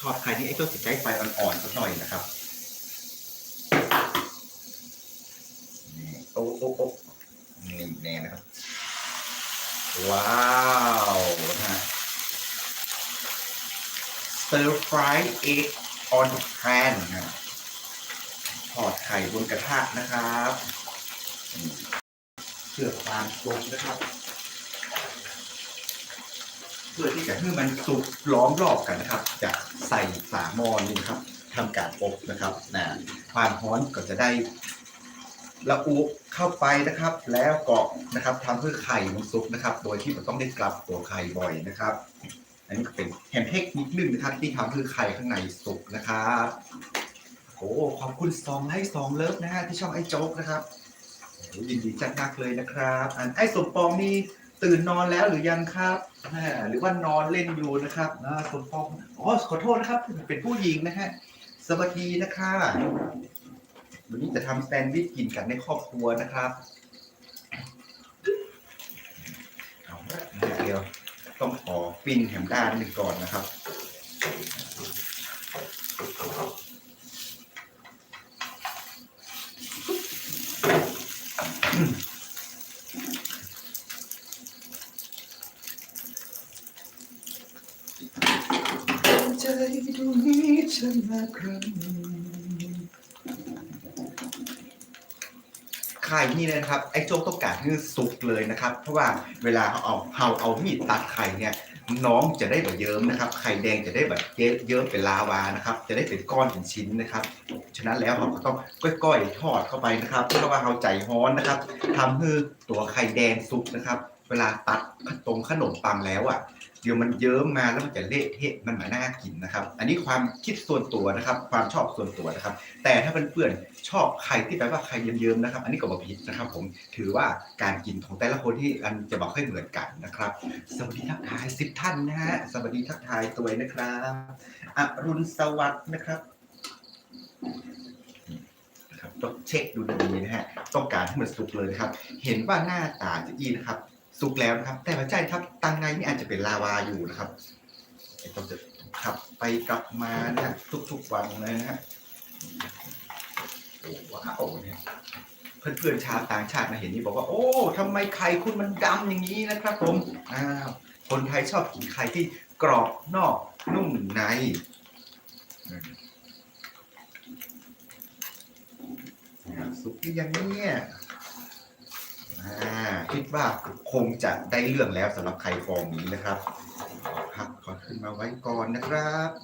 ทอดไข่นี่ไอ้ตัวสิใช้ไฟอ่อนๆสักหน่อยนะครับนี่โอ้โอ้โอ้นี่แน่นะครับ ว้าวนะฮะ stir fry egg on pan นะทอดไข่บนกระทะนะครับ เพื่อความสุกนะครับ พื่อที่จะให้มันสุกล้อมรอบกันนะครับ จะใส่ฝาหม้อนี่นะครับทำการอบนะครับนะความร้อนก็จะได้ละอุเข้าไปนะครับ แล้วก็นะครับทำให้ไข่มันสุกนะครับ โดยที่มันต้องได้กลับตัวไข่บ่อยนะครับอันนี้ก็เป็นแฮมเทคนิคนึงนะครับ ที่ทำให้ไข่ข้างในสุกนะครับโอ้ขอบคุณสองไลค์สองเลิฟนะฮะที่ช่องไอ้โจ๊กนะครับยินดีจัดมากเลยนะครับ อันไอ้สมปองนี่ ตื่นนอนแล้วหรือยังครับอ่าหรือว่านอนเล่นอยู่นะครับนะสมปองอ๋อขอโทษนะครับ เป็นผู้หญิงนะฮะสวัสดีนะคะวันนี้จะทำแซนด์วิชกินกันในครอบครัวนะครับเอาละเดียวต้องขอปิ้นแฮมด้านหนึ่งก่อนนะครับใจ ดวงนี้ฉันมาครั้งไข่นี่นะครับไอ้โจ๊กต้องการให้สุกเลยนะครับ เพราะว่าเวลาเขาเอาเอาเอามีดตัดไข่เนี่ยน้องจะได้แบบเยิ้มนะครับ ไข่แดงจะได้แบบเยิ้มเป็นลาวานะครับ จะได้เป็นก้อนเป็นชิ้นนะครับ ฉะนั้นแล้วเราก็ต้องก้อยๆทอดเข้าไปนะครับ เพราะว่าเราใจฮ้อนนะครับทำให้ตัวไข่แดงสุกนะครับ เวลาตัดตรงขนมปังแล้วอะ เดี๋ยวมันเยิ้มมาแล้วมันจะเละเทะมันหมือนน่ากินนะครับ อันนี้ความคิดส่วนตัวนะครับ ความชอบส่วนตัวนะครับ แต่ถ้าเพื่อนๆชอบไข่ที่แปลว่าไข่เยิ้มๆนะครับ อันนี้ก็บอกผิดนะครับ ผมถือว่าการกินของแต่ละคนที่อันจะบอกให้เหมือนกันนะครับ สวัสดีทักทายสิบท่านนะฮะสวัสดีทักทายตัวนะครับอรุณสวัสดิ์นะครับนะครับต้องเช็คดูดีนะฮะต้องการให้มันสุกเลยนะครับ เห็นว่าหน้าตาจะอีนะครับ สุกแล้วนะครับ แต่ว่าใจครับตังไงนี่อา เป็นลาวาอยู่นะครับไอ้ต้องจะขับไปกลับมาเนะฮะทุกๆวันเลยนะฮะโอ้ว้าวเนี่ยเพื่อนๆชาวต่างชาติมาเห็นนี่บอกว่า โอ้ทำไมไข่คุณมันดำอย่างนี้นะครับผมอ้าวคนไทยชอบกินไข่ที่กรอบนอกนุ่มในนะครับสุกหรือยังเนี่ยอ่า คิดว่าคงจะได้เรื่องแล้วสำหรับใครฟองนี้นะครับขอพักขอขึ้นมาไว้ก่อนนะครับ